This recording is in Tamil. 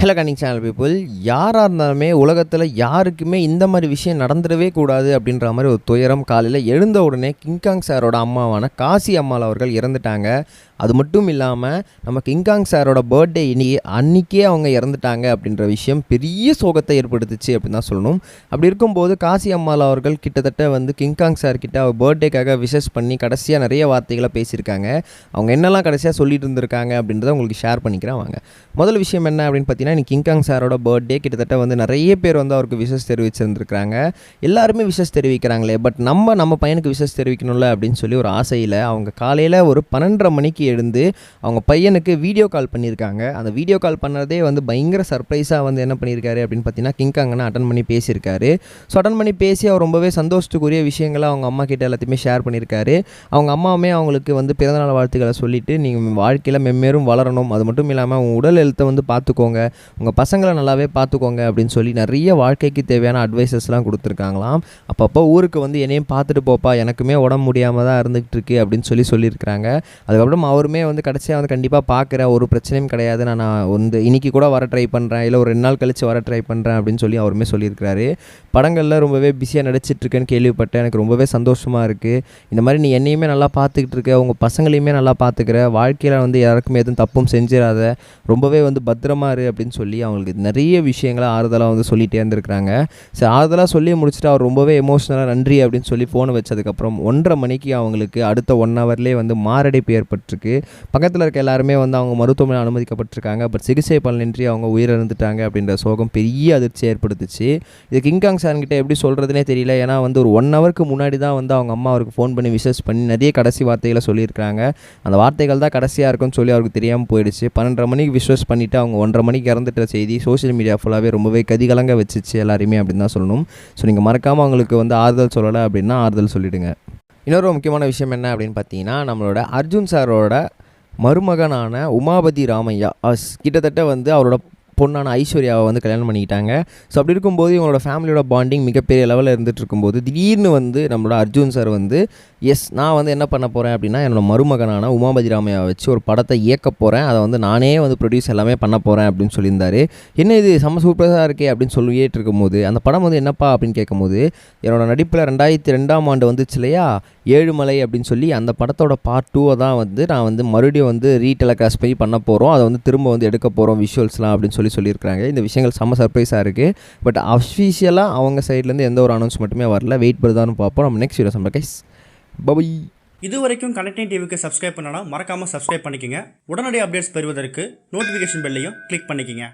ஹலோ கனிங் சேனல் பீப்புள் யாராக இருந்தாலுமே உலகத்தில் யாருக்குமே இந்த மாதிரி விஷயம் நடந்துடவே கூடாது அப்படின்ற மாதிரி ஒரு துயரம் காலையில் எழுந்த உடனே கிங்காங் சாரோட அம்மாவான காசி அம்மாள் அவர்கள் இறந்துட்டாங்க. அது மட்டும் இல்லாமல் நம்ம கிங்காங் சாரோட பர்த்டே இனி அன்றைக்கே அவங்க இறந்துட்டாங்க அப்படின்ற விஷயம் பெரிய சோகத்தை ஏற்படுத்துச்சு அப்படின்னு தான் சொல்லணும். அப்படி இருக்கும்போது காசி அம்மாள் அவர்கள் கிட்டத்தட்ட வந்து கிங்காங் சார் கிட்ட அவர் பர்த்டேக்காக விஷஸ் பண்ணி கடைசியாக நிறைய வார்த்தைகளை பேசியிருக்காங்க. அவங்க என்னெல்லாம் கடைசியாக சொல்லிட்டு இருந்திருக்காங்க அப்படின்றத உங்களுக்கு ஷேர் பண்ணிக்கிறேன். வாங்க. முதல் விஷயம் என்ன அப்படின்னு பார்த்தீங்கன்னா இன்னைக்கு கிங்காங் சாரோட பர்த்டே கிட்டத்தட்ட வந்து நிறைய பேர் வந்து அவருக்கு விஷஸ் தெரிவிச்சிருந்துருக்காங்க எல்லாருமே விஷஸ் தெரிவிக்கிறாங்களே பட் நம்ம நம்ம பையனுக்கு விஷஸ் தெரிவிக்கணும்ல அப்படின்னு சொல்லி ஒரு ஆசையில் அவங்க காலையில் ஒரு பன்னெண்டரை மணிக்கு எழுந்து அவங்க பையனுக்கு வீடியோ கால் பண்ணியிருக்காங்க. அந்த வீடியோ கால் பண்ணுறதே வந்து பயங்கர சர்ப்ரைஸாக வந்து என்ன பண்ணியிருக்காரு அப்படின்னு பார்த்தீங்கன்னா கிங்காங்கன்னு அட்டன் பண்ணி பேசியிருக்காரு. ஸோ அட்டன் பண்ணி பேசி அவர் ரொம்பவே சந்தோஷத்துக்குரிய விஷயங்களை அவங்க அம்மா கிட்ட எல்லாத்தையுமே ஷேர் பண்ணியிருக்காரு. அவங்க அம்மாவுமே அவங்களுக்கு வந்து பிறந்தநாள் வாழ்த்துக்களை சொல்லிவிட்டு நீங்கள் வாழ்க்கையில் மெம்மேரும் வளரணும். அது மட்டும் இல்லாமல் உங்கள் உடல் எழுத்தை வந்து பார்த்துக்கோங்க. உங்கள் பசங்களை நல்லாவே பார்த்துக்கோங்க அப்படின்னு சொல்லி நிறைய வாழ்க்கைக்கு தேவையான அட்வைசஸ்லாம் கொடுத்துருக்காங்களாம். அப்பப்போ ஊருக்கு வந்து என்னையும் பார்த்துட்டு போப்பா எனக்குமே உடம்பு முடியாமல் தான் இருந்துகிட்டு இருக்கு அப்படின்னு சொல்லி சொல்லியிருக்கிறாங்க. அதுக்கப்புறம் அவருமே வந்து கடைசியாக வந்து கண்டிப்பாக பார்க்குறேன் ஒரு பிரச்சனையும் கிடையாது. நான் நான் வந்து இன்னைக்கு கூட வர ட்ரை பண்ணுறேன் இல்லை ஒரு ரெண்டு நாள் கழித்து வர ட்ரை பண்ணுறேன் அப்படின்னு சொல்லி அவருமே சொல்லியிருக்கிறாரு. படங்களில் ரொம்பவே பிஸியாக நடிச்சிட்ருக்கேன்னு கேள்விப்பட்டேன். எனக்கு ரொம்பவே சந்தோஷமாக இருக்குது இந்த மாதிரி நீ என்னையுமே நல்லா பார்த்துக்கிட்டு இருக்க உங்கள் பசங்களையுமே நல்லா பார்த்துக்கிற வாழ்க்கையில் வந்து யாருக்குமே எதுவும் தப்பும் செஞ்சிடாத ரொம்பவே வந்து பத்திரமா இரு அப்படின்னு சொல்லி அவங்களுக்கு நிறைய விஷயங்களை ஆறுதலாக வந்து சொல்லிகிட்டே இருந்திருக்கிறாங்க. சரி ஆறுதலாக சொல்லி முடிச்சுட்டு அவர் ரொம்பவே எமோஷ்னலாக நன்றி அப்படின்னு சொல்லி ஃபோனை வச்சதுக்கப்புறம் ஒன்றரை மணிக்கு அவங்களுக்கு அடுத்த ஒன் ஹவர்லேயே வந்து மாரடைப்பு ஏற்பட்டிருக்கு. பக்கத்தில் இருக்க எல்லாருமே வந்து அவங்க மருத்துவமனை அனுமதிக்கப்பட்டிருக்காங்க. பட் சிகிச்சை பலனின்றி அவங்க உயிரிழந்துட்டாங்க அப்படின்ற சோகம் பெரிய அதிர்ச்சி ஏற்படுத்துச்சு. இது கிங்காங் சார்கிட்ட எப்படி சொல்கிறதுனே தெரியல. ஏன்னா வந்து ஒரு ஒன் ஹவருக்கு முன்னாடி தான் வந்து அவங்க அம்மா அவருக்கு ஃபோன் பண்ணி விஷஸ் பண்ணி நிறைய கடைசி வார்த்தைகளை சொல்லியிருக்காங்க அந்த வார்த்தைகள் தான் கடைசியாக இருக்கும்னு சொல்லி அவருக்கு தெரியாமல் போயிடுச்சு. பன்னெண்டரை மணிக்கு விஸ்வஸ் பண்ணிவிட்டு அவங்க ஒன்றரை மணிக்கு இறந்துட்ட செய்தி சோஷியல் மீடியா ஃபுல்லாகவே ரொம்பவே கதிகலங்க வச்சுச்சு எல்லாரையுமே அப்படின்னு தான் சொல்லணும். ஸோ நீங்கள் மறக்காமல் அவங்களுக்கு வந்து ஆறுதல் சொல்லலை அப்படின்னா ஆறுதல் சொல்லிவிடுங்க இன்னொரு முக்கியமான விஷயம் என்ன அப்படின்னு பார்த்தீங்கன்னா நம்மளோட அர்ஜுன் சாரோட மருமகனான உமாபதி ராமையா அஸ் கிட்டத்தட்ட வந்து அவரோட பொண்ணான ஐஸ்வர்யாவை வந்து கல்யாணம் பண்ணிக்கிட்டாங்க. ஸோ அப்படி இருக்கும்போது இவங்களோட ஃபேமிலியோட பாண்டிங் மிகப்பெரிய லெவலில் இருந்துகிட்டு இருக்கும்போது திடீர்னு வந்து நம்மளோட அர்ஜுன் சார் வந்து எஸ் நான் வந்து என்ன பண்ண போகிறேன் அப்படின்னா என்னோட மருமகனான உமாபதி ராமையாவை வச்சு ஒரு படத்தை இயக்க போகிறேன் அதை வந்து நானே வந்து ப்ரொடியூஸ் எல்லாமே பண்ண போகிறேன் அப்படின்னு சொல்லியிருந்தாரு. என்ன இது? செம்ம சூப்பராக இருக்கே அப்படின்னு சொல்லிட்டு இருக்கும்போது அந்த படம் வந்து என்னப்பா அப்படின்னு கேட்கும்போது என்னோட நடிப்பில் ரெண்டாயிரத்தி ரெண்டாம் ஆண்டு வந்துச்சு இல்லையா? ஏழுமலை அப்படின்னு சொல்லி அந்த படத்தோட பார்ட் டூவை தான் வந்து நான் வந்து மறுபடியும் வந்து ரீடெலகாஸ்ட் போய் பண்ண போகிறோம் அதை வந்து திரும்ப வந்து எடுக்க போகிறோம் விஷுவல்ஸ்லாம் அப்படின்னு சொல்லி சொல்லியிருக்காங்க இந்த விஷயங்கள் செம்ம சர்ப்ரைஸாக இருக்குது பட் அஃபிஷியலாக அவங்க சைட்லேருந்து எந்த ஒரு அனௌன்ஸ்மெண்ட்டுமே வரல. வெயிட் பண்ணுதான்னு பார்ப்போம். நம்ம நெக்ஸ்ட் வீடியோ சம்பளம் கைஸ் பபை இது வரைக்கும் கனெக்டிங் டிவிக்கு சப்ஸ்கிரைப் பண்ணனா மறக்காமல் சப்ஸ்கிரைப் பண்ணிக்கங்க. உடனடி அப்டேட்ஸ் பெறுவதற்கு நோட்டிஃபிகேஷன் பெல்லையும் கிளிக் பண்ணிக்கங்க.